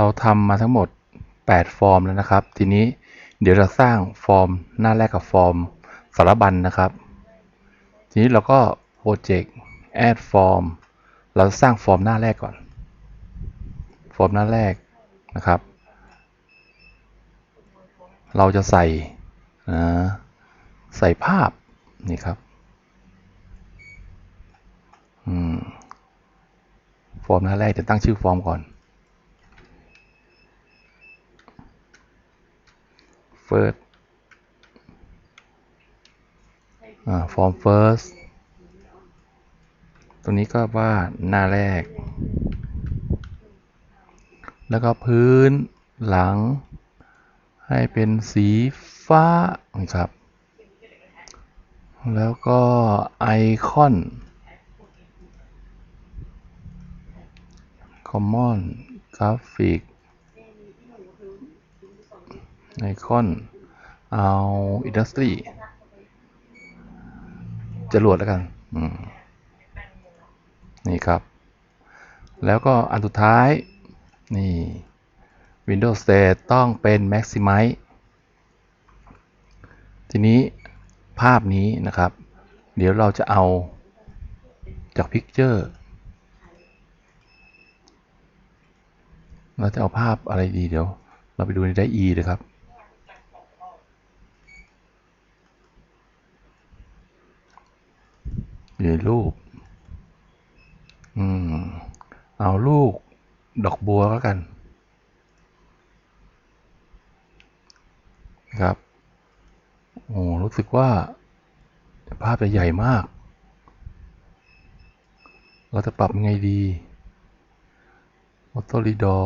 เราทำมาทั้งหมด 8 ฟอร์มแล้วนะครับ ทีนี้เดี๋ยวเราสร้างฟอร์มหน้าแรกกับฟอร์มสารบัญนะครับ ทีนี้เราก็โปรเจกต์ add form เราสร้างฟอร์มหน้าแรกก่อน ฟอร์มหน้าแรกนะครับ เราจะใส่นะใส่ภาพนี่ครับอืมฟอร์มหน้าแรกจะตั้งชื่อฟอร์มก่อน first อ่า form first ตรงนี้ก็ว่าหน้าแรก แล้วก็พื้นหลัง ให้เป็นสีฟ้านะครับ แล้วก็ไอคอน common graphic ไอคอน เอา industry จรวดแล้วกันนี่ครับ แล้วก็อันสุดท้าย นี่ Windows State ต้องเป็น Maximize ทีนี้ภาพนี้นะครับ เดี๋ยวเราจะเอาจาก Picture เราจะเอาภาพอะไรดีเดี๋ยว เราไปดูในไดอีเลยครับ อยู่รูป อืม เอาลูก ดอกบัวแล้วกันนะครับ โอ้ รู้สึกว่า ภาพจะใหญ่มาก เราจะปรับยังไงดี Auto r e d o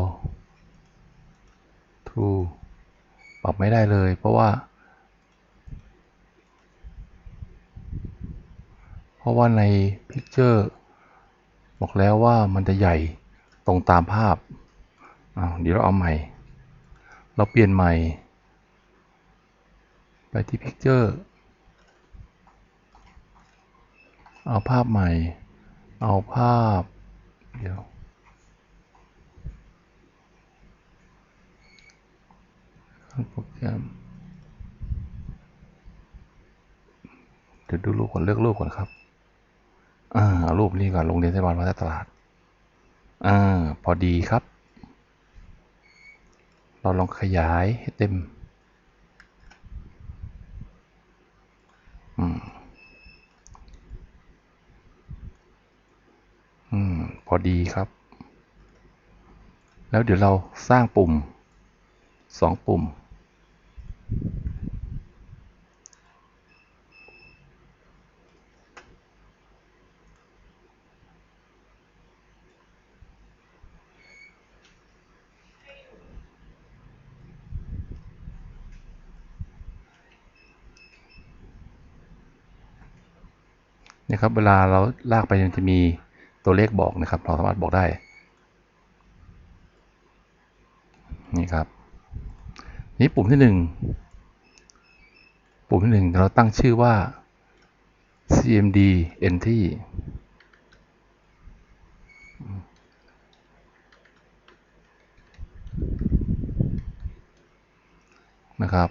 to ปรับไม่ได้เลย เพราะว่า เพราะว่าใน Picture บอกแล้วว่ามันจะใหญ่ตรงตามภาพอาวเดี๋ยวเราเอาใหม่ เราเปลี่ยนใหม่ ไปที่ Picture เอาภาพใหม่ เอาภาพ เดี๋ยว โปรแกรม เดี๋ยวดูรูปก่อน เลือกรูปก่อนครับ อ่า รูปนี้ก่อนโรงเรียนเทศบาลวัดตลาด อ่า พอดีครับ เราลองขยายให้เต็ม อืม อืม พอดีครับ แล้วเดี๋ยวเราสร้างปุ่มสองปุ่ม นะครับ เวลาเราลากไปมันจะมีตัวเลขบอกนะครับ เราสามารถบอกได้ นี่ครับ นี่ปุ่มที่หนึ่งปุ่มที่หนึ่งเราตั้งชื่อว่า cmd entry นะครับ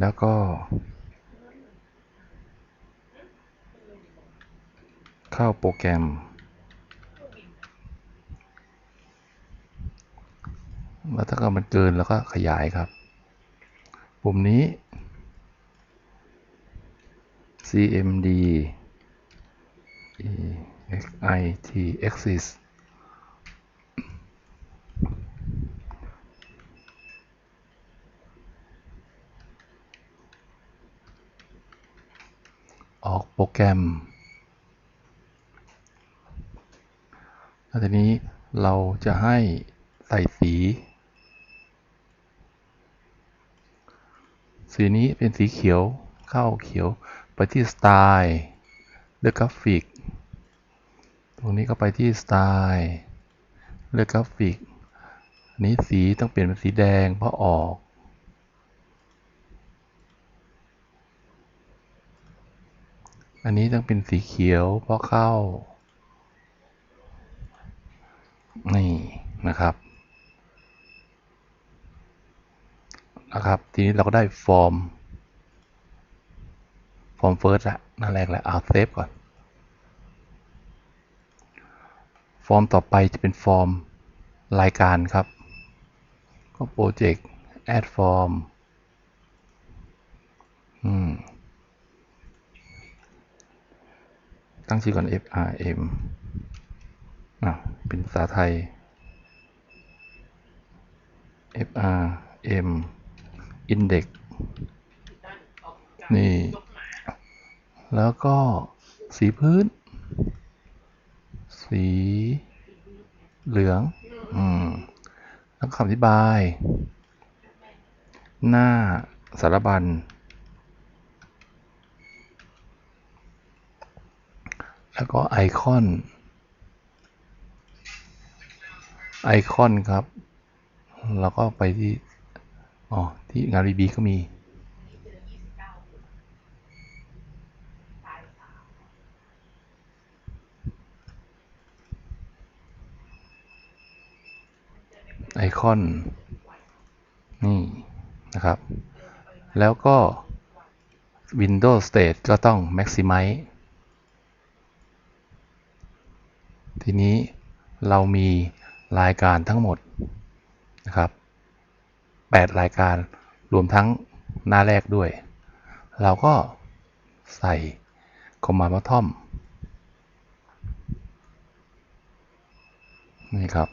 แล้วก็ เข้าโปรแกรม แล้วถ้าเกิดมันเกินแล้วก็ขยายครับ ปุ่มนี้ cmd exit axis ออกโปรแกรม แล้วทีนี้เราจะให้ใส่สี สีนี้เป็นสีเขียวเข้าเขียวไปที่สไตล์เลือกกราฟิก ตรงนี้ก็ไปที่สไตล์เลือกกราฟิกอันนี้สีต้องเปลี่ยนเป็นสีแดงเพราะออก อันนี้ต้องเป็นสีเขียวเพราะเข้า นี่นะครับนะครับ ทีนี้เราก็ได้ฟอร์ม ฟอร์มเฟิร์สละนั่นแรกแล้วเอาเซฟก่อน ฟอร์มต่อไปจะเป็นฟอร์มรายการครับ ก็โปรเจกต์แอดฟอร์มตั้งชื่อก่อน FRM อะ เป็นภาษาไทย FRM index นี่ แล้วก็สีพื้น สีเหลือง อืม แล้วคำอธิบาย หน้าสารบัญ แล้วก็ไอคอน ไอคอนครับ แล้วก็ไปที่ อ๋อ ที่งานรีบีก็มี ไอคอน นี่นะครับ แล้วก็ Windows State ก็ต้อง Maximize ทีนี้เรามี รายการทั้งหมดนะครับ8รายการรวมทั้งหน้าแรกด้วย เราก็ใส่ Command Bottom นี่ครับ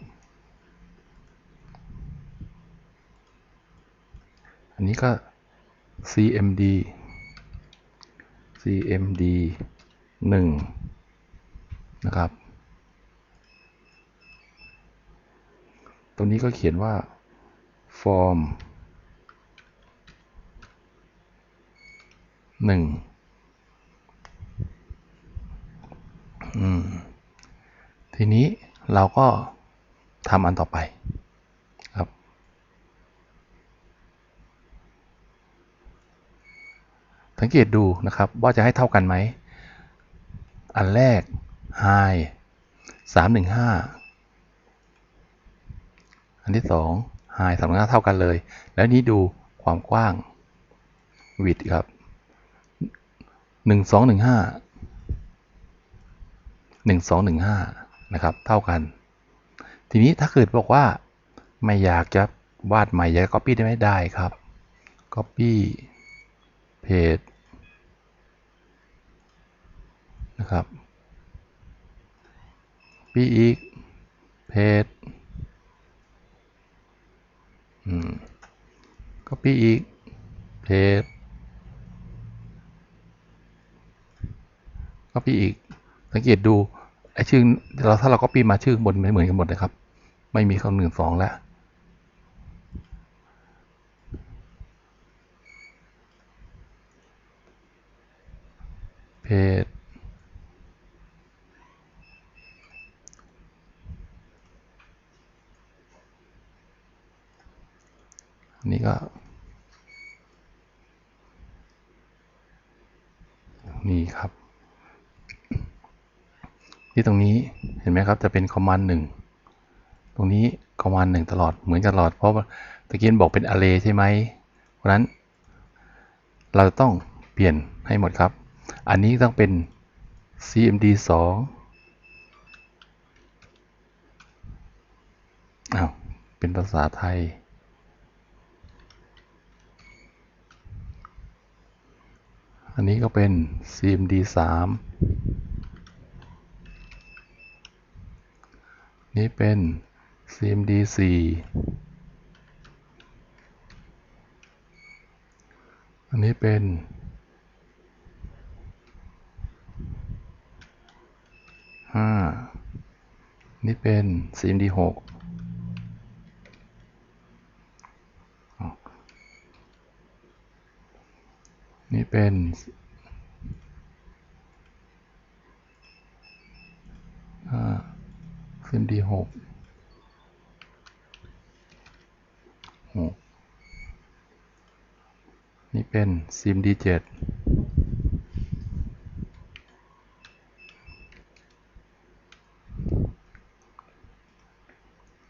อันนี้ก็ cmd cmd 1 นะครับ ตรงนี้ก็เขียนว่า form 1อืมทีนี้เราก็ทำอันต่อไปครับ สังเกตดูนะครับ ว่าจะให้เท่ากันไหม อันแรก high 315 อันที่สอง high 315เท่ากันเลย แล้วนี้ดูความกว้าง width ครับ 1215 1215 นะครับ เท่ากัน ทีนี้ถ้าเกิดบอกว่าไม่อยากจะวาดใหม่อยาก copy ได้ไหมได้ครับ copy page นะครับ copy อีก page copy อีก page copy อีก สังเกตดูไอชื่อเราถ้าเรา copy มาชื่อบนไม่เหมือนกันหมดนะครับ ไม่มีคำหนึ่งสองแล้วเพจอันนี้ก็ นี่ครับ ที่ตรงนี้เห็นไหมครับจะเป็นคอมมานด์หนึ่งตรงนี้คอมมานด์หนึ่งตลอดเหมือนกันตลอด เพราะตะกียนบอกเป็น array ใช่ไหมเพราะนั้น เราจะต้องเปลี่ยนให้หมดครับ อันนี้ต้องเป็น cmd 2อ้าวเป็นภาษาไทย อันนี้ก็เป็น CMD 3นี่เป็น CMD 4อันนี้เป็น 5 นี่เป็น CMD 6 เป็นห้า cmd หกหกนี่เป็น cmd เจ็ด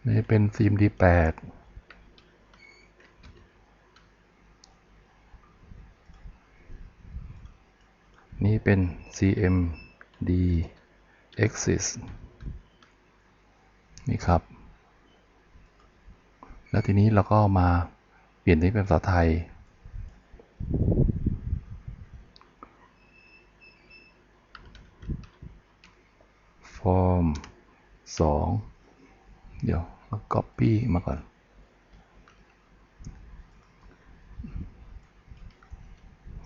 นี่เป็น cmd แปด นี้ เป็น cmd exist นี่ครับ แล้วทีนี้เราก็มาเปลี่ยนนี้เป็นภาษาไทย form สองเดี๋ยวเรา copy มาก่อน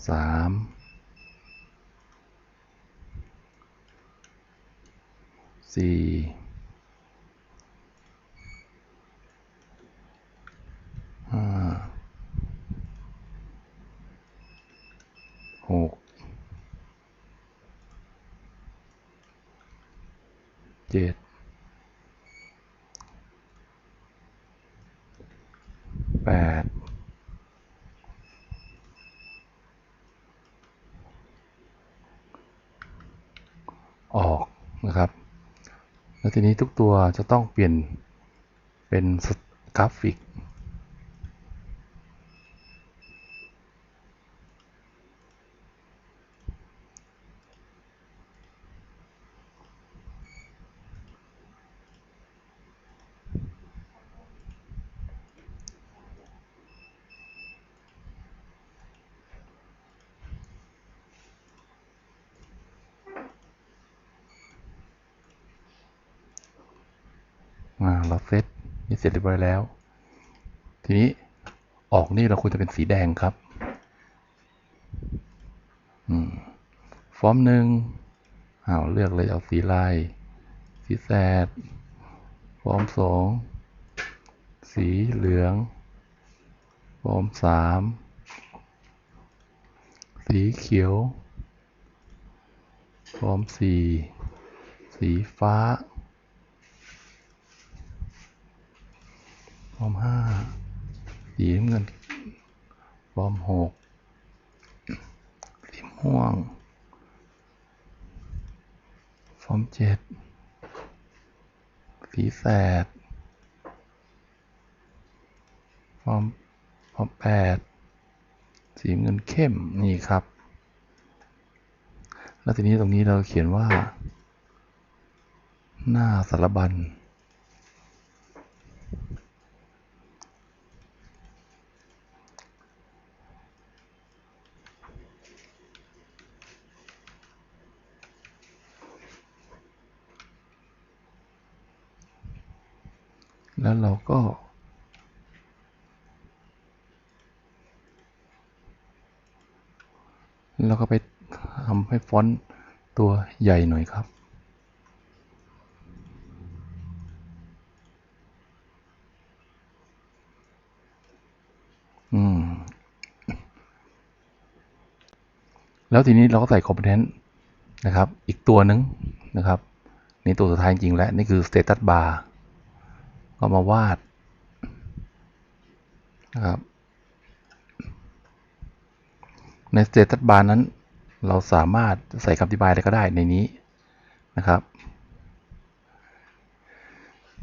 สาม สี่ห้าหกเจ็ดแปด ออกนะครับ แล้ว ทีนี้ทุกตัวจะต้องเปลี่ยนเป็นกราฟิก อ่าเราเซตนี่เสร็จเรีย บร้อยแล้ว ทีนี้ออกนี่เราควรจะเป็นสีแดงครับอฟอร์มหนึ่งอ้าเลือกเลยเอาสีลาย สีแสด ฟอร์มสอง สีเหลือง ฟอร์มสาม สีเขียว ฟอร์มสี่ สีฟ้า ฟอร์มห้าสีน้ำเงินฟอร์มหกสีม่วง ฟอร์มเจ็ดสีแสด ฟอร์มฟอร์มแปดสีเงินเข้มนี่ครับ แล้วทีนี้ตรงนี้เราเขียนว่า หน้าสารบัญ แล้วเราก็ เราก็ไปทำให้ฟ อนต์ตัวใหญ่หน่อยครับ อืม แล้วทีนี้เราก็ใส่ component นะครับ อีกตัวหนึ่งนะครับ นี่ตัวสุดท้ายจริงๆแล้ว นี่คือ status bar ก็มาวาดนะครับใน status bar นั้น เราสามารถใส่คำอธิบายอะไรก็ได้ในนี้นะครับ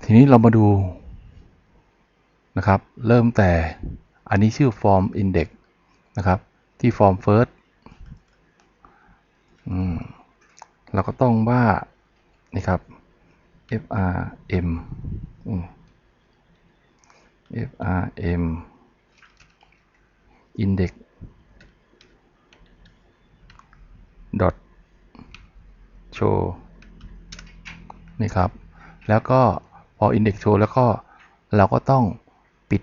ทีนี้เรามาดูนะครับ เริ่มแต่อันนี้ชื่อ form index นะครับ ที่ form first เราก็ต้องว่านี่ครับ frm frm index dot show นี่ครับ แล้วก็พอ index show แล้วก็เราก็ต้องปิด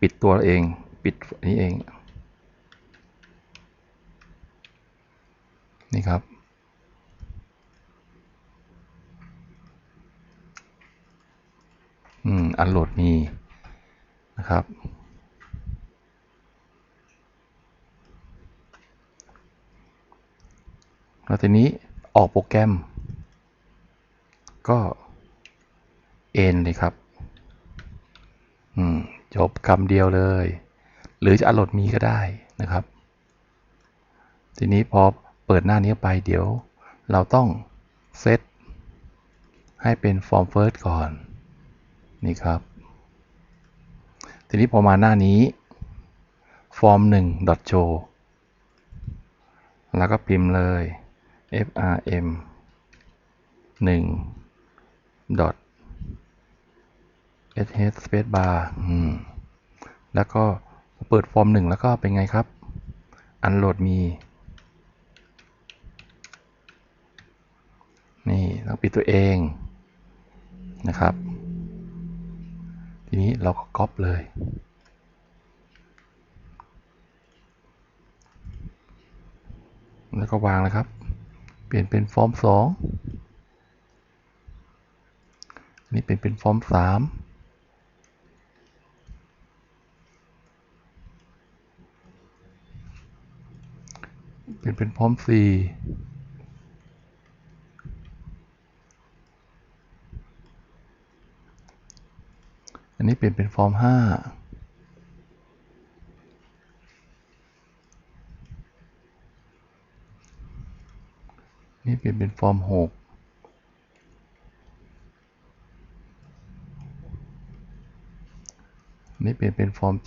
ปิดตัวเอง ปิดนนี้เอง นี่ครับ อืม อันโหลดมีนะครับ แล้วทีนี้ออกโปรแกรม ก็เอนเลยครับ อืม จบคำเดียวเลย หรือจะอันโหลดมีก็ได้นะครับ ทีนี้พอเปิดหน้านี้ไปเดี๋ยว เราต้องเซตให้เป็น form first ก่อน นี่ครับ ทีนี้พอมาหน้านี้ form 1 show แล้วก็พิมพ์เลย frm 1 dot sh space bar แล้วก็เปิดฟอร์มหนึ่งแล้วก็เป็นไงครับ อันโหลดมี นี่ต้องปิดตัวเองนะครับ ทีนี้เราก็ก๊อปเลย แล้วก็วางเลยครับ ลี่ยนเป็นฟอร์มสองอันนี้เป็นเป็นฟอร์มสามเป็นเป็นฟอร์มสี่อันนี้เปลี่ยนเป็นฟอร์มห้า นี่เปลี่ยนเป็นฟอร์ม 6นี่เปลี่ยนเป็นฟอร์ม 7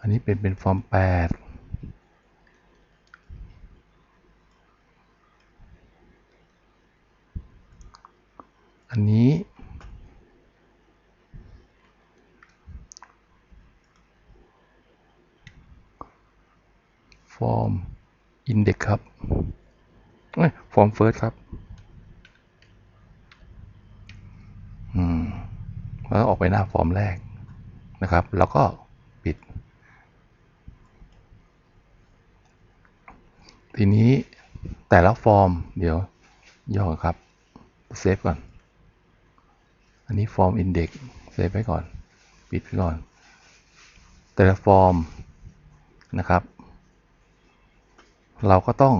อันนี้เปลี่ยนเป็นฟอร์ม 8 เอ้ยฟอร์ม first ครับอืมแล้วออกไปหน้าฟอร์มแรกนะครับ แล้วก็ปิด ทีนี้แต่ละฟอร์ม เดี๋ยวย่อนครับเซฟก่อน อันนี้ฟอร์ม index เซฟไว้ก่อน ปิดไว้ก่อน แต่ละฟอร์มนะครับ เราก็ต้อง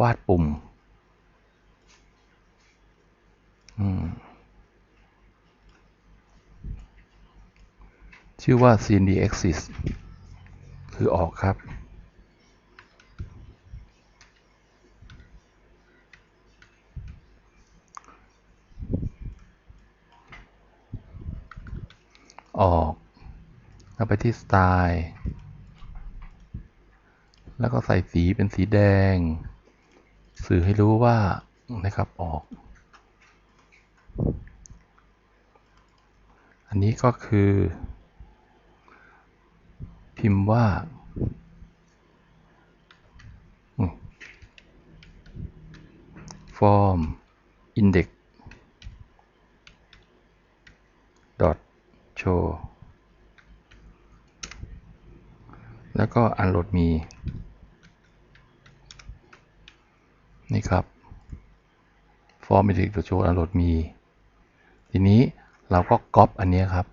วาดปุ่มชื่อว่า cd exit คือออกครับ ออกแล้วไปที่สไตล์ แล้วก็ใส่สีเป็นสีแดง สื่อให้รู้ว่านะครับออก อันนี้ก็คือ พิมพ์ว่า form index dot show แล้วก็ unload มี นี่ครับ form index dot show unload มี ทีนี้เราก็ก๊อปอันนี้ครับ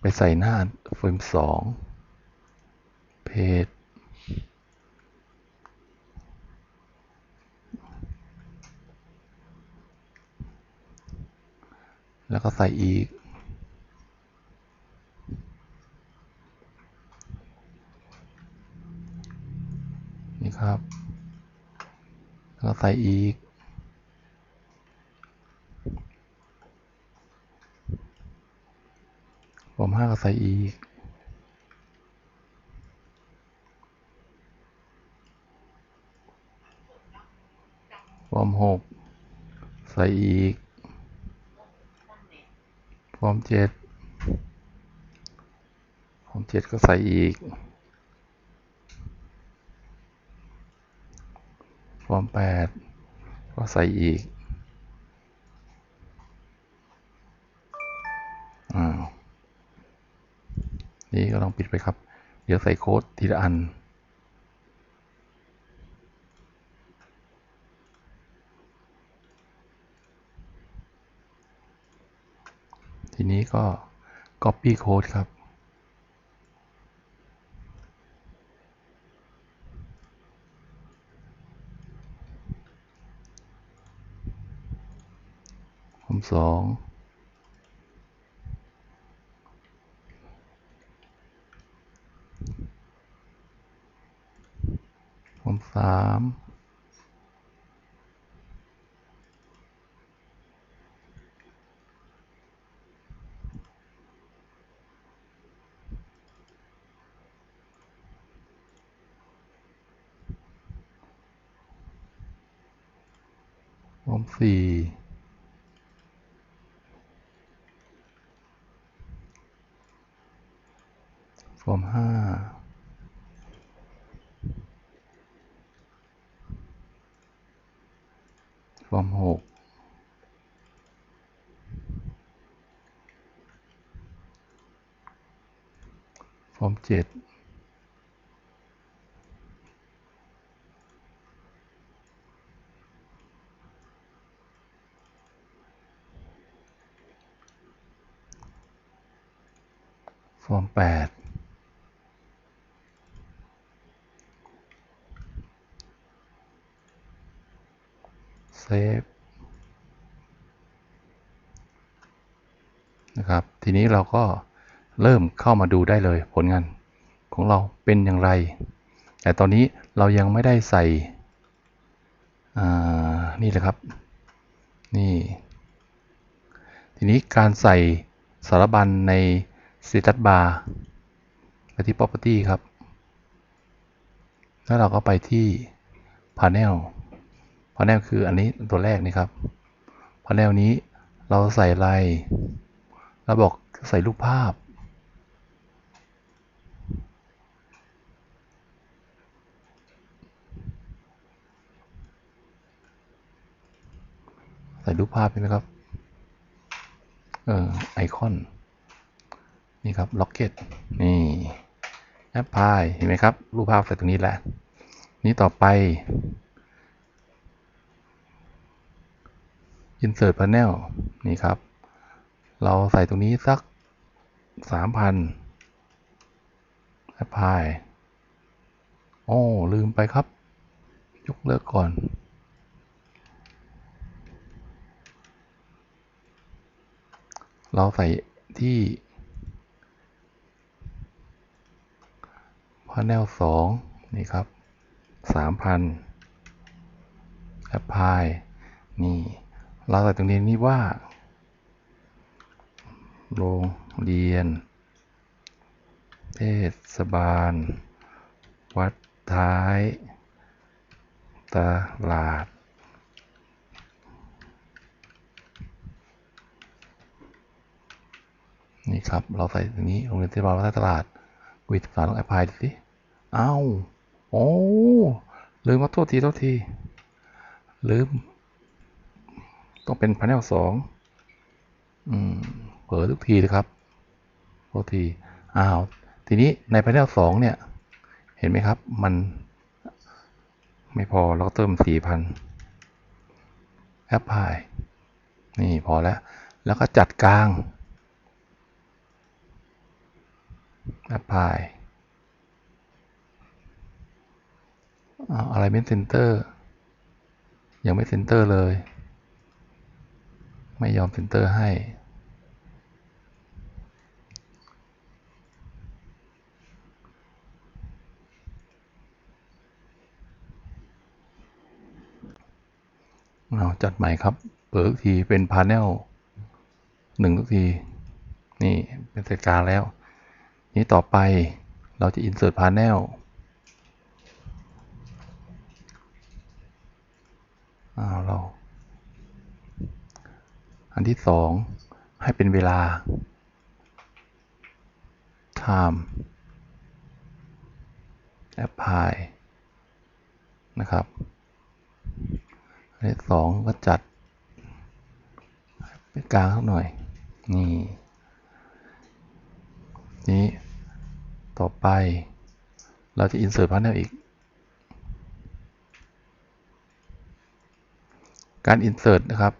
ไปใส่หน้าเฟรมสองเพจแล้วก็ใส่อีก นี่ครับ แล้วใส่อีกฟอร์มห้าก็ใส่อีกฟอร์มหกใส่อีกฟอร์มเจ็ดฟอร์มเจ็ดก็ใส่อีก ฟอร์มแปดก็ใส่อีก อ้าว นี่ก็ลองปิดไปครับ เดี๋ยวใส่โค้ดทีละอัน ทีนี้ก็ copy code ครับ สองผมสามผมสี่ เจ็ดฟอร์มแปดเซฟนะครับ ทีนี้เราก็ เริ่มเข้ามาดูได้เลยผลงานของเราเป็นอย่างไร แต่ตอนนี้เรายังไม่ได้ใส่นี่เลยครับ นี่ ทีนี้การใส่สารบัญใน Status Bar ไปที่ Property ครับ แล้วเราก็ไปที่ Panel Panel คืออันนี้ตัวแรกนี่ครับ Panel นี้เราใส่อะไรเราบอกใส่รูปภาพ ใส่รูปภาพใช่ไหมครับเออไอคอน นี่ครับล็อกเก็ตนี่แอปพลายเห็นไหมครับ รูปภาพใส่ตรงนี้แหละ นี้ต่อไป insert panel นี่ครับ เราใส่ตรงนี้สักสามพันแอปพายโอ้ลืมไปครับ ยกเลิกก่อน เราใส่ที่ panel 2 นี่ครับ 3,000 apply นี่ เราใส่ตรงนี้นี่ว่า โรงเรียน เทศบาล วัดท้าย ตลาด นี่ครับ เราใส่ตรงนี้โรงเรียนเทศบาลวัดท้ายตลาดวิทยาลองแอปพลายดูสิเอ้าโอ้ลืมมาโทษทีโทษที ลืม ต้องเป็นพา n นลสองอืมเผลอทุกทีเลยครับโทษทีอ้าวทีนี้ในพา n นลสองเนี่ย เห็นไหมครับ มัน ไม่พอเราก็เติมสี่พันแอปพลายนี่พอแล้ว แล้วก็จัดกลาง apply อะไรเป็นเซนเตอร์ยังไม่เซนเตอร์เลย ไม่ยอมเซนเตอร์ให้ เอาจัดใหม่ครับ เปิดทีเป็นพา n e l หนึ่งทุกที นี่เป็นเสร็จการแล้ว นี้ต่อไปเราจะ insert panel อ้าวเรา อันที่สองให้เป็นเวลา time apply นะครับ อันที่สองก็จัดเป็นกลางสักหน่อย นี่ นี้ ต่อไป เราจะ insert panel อีก การ insert นะครับ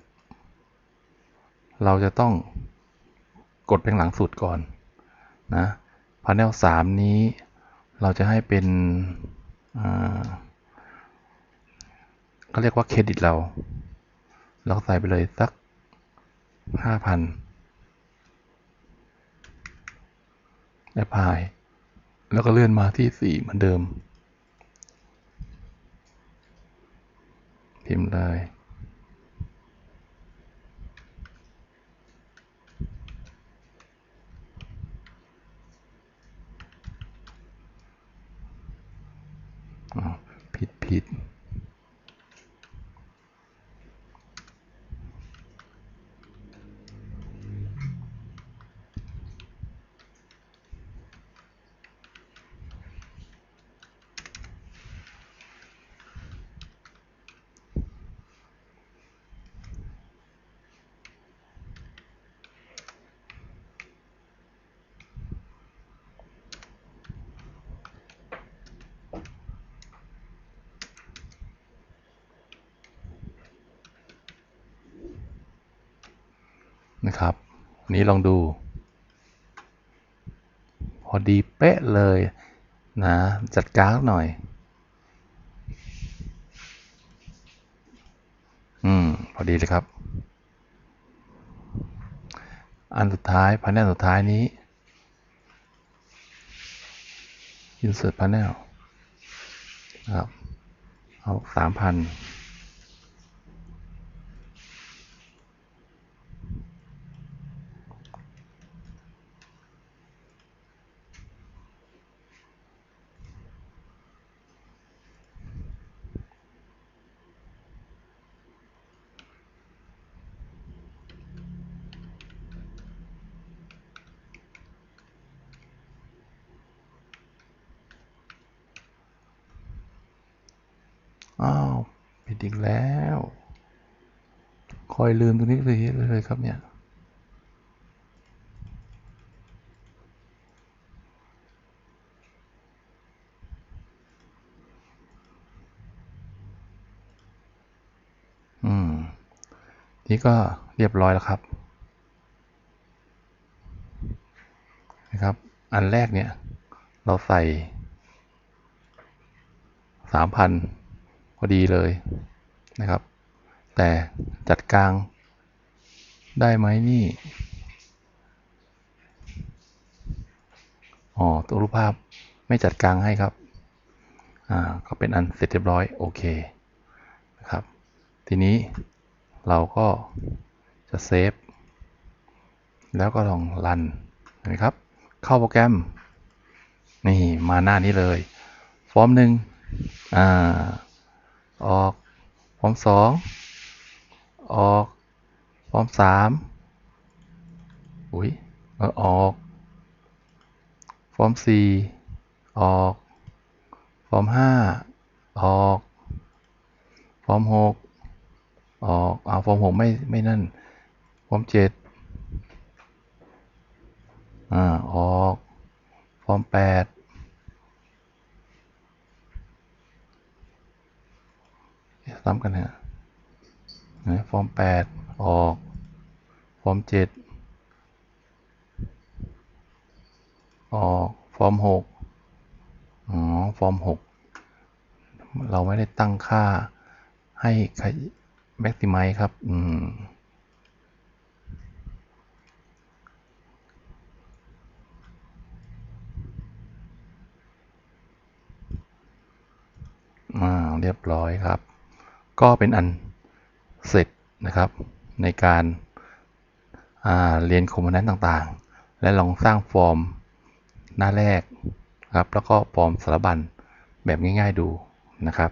เราจะต้องกดไปข้างหลังสุดก่อนนะ panel 3 นี้เราจะให้เป็นเขาเรียกว่าเครดิตเรา เราใส่ไปเลยสัก 5,000แอปพลาย แล้วก็เลื่อนมาที่4เหมือนเดิม พิมพ์เลยอ้าวผิดผิด นี้ลองดู พอดีเป๊ะเลยนะจัดกราฟหน่อย อืม พอดีเลยครับ อันสุดท้ายพ a น e l สุดท้ายนี้ insert panel นะครับ เอาสามพัน อ้าวผิด อีกแล้ว คอยลืมตรงนี้เลยเลยครับเนี่ย อืม นี่ก็เรียบร้อยแล้วครับ นะครับ อันแรกเนี่ย เราใส่สามพันพอดีเลย นะครับ แต่จัดกลางได้ไหมนี่ อ๋อ ตัวรูปภาพไม่จัดกลางให้ครับ อ่า ก็เป็นอันเสร็จเรียบร้อย โอเค นะครับ ทีนี้เราก็จะเซฟ แล้วก็ลองรันนะครับ เข้าโปรแกรม นี่ มาหน้านี้เลย ฟอร์มหนึ่งอ่า ออก ฟอร์มสองออกฟอร์มสามอุ้ยออกฟอร์มสี่ออกฟอร์มห้าออกฟอร์มหกออกอ่าฟอร์มหกไม่ไม่นั่นฟอร์มเจ็ดอ่าออกฟอร์มแปด ซ้ำกันฮะฟอร์มแปดออก ฟอร์มเจ็ดออก ฟอร์มหกอ๋อ ฟอร์มหกเราไม่ได้ตั้งค่าให้ใครแม็กซิมัยครับ อืมอ่าเรียบร้อยครับ ก็เป็นอันเสร็จนะครับในการเรียนคอมโพเนนต์ต่างๆ และลองสร้างฟอร์มหน้าแรกครับแล้วก็ฟอร์มสารบัญแบบง่าย ๆดูนะครับ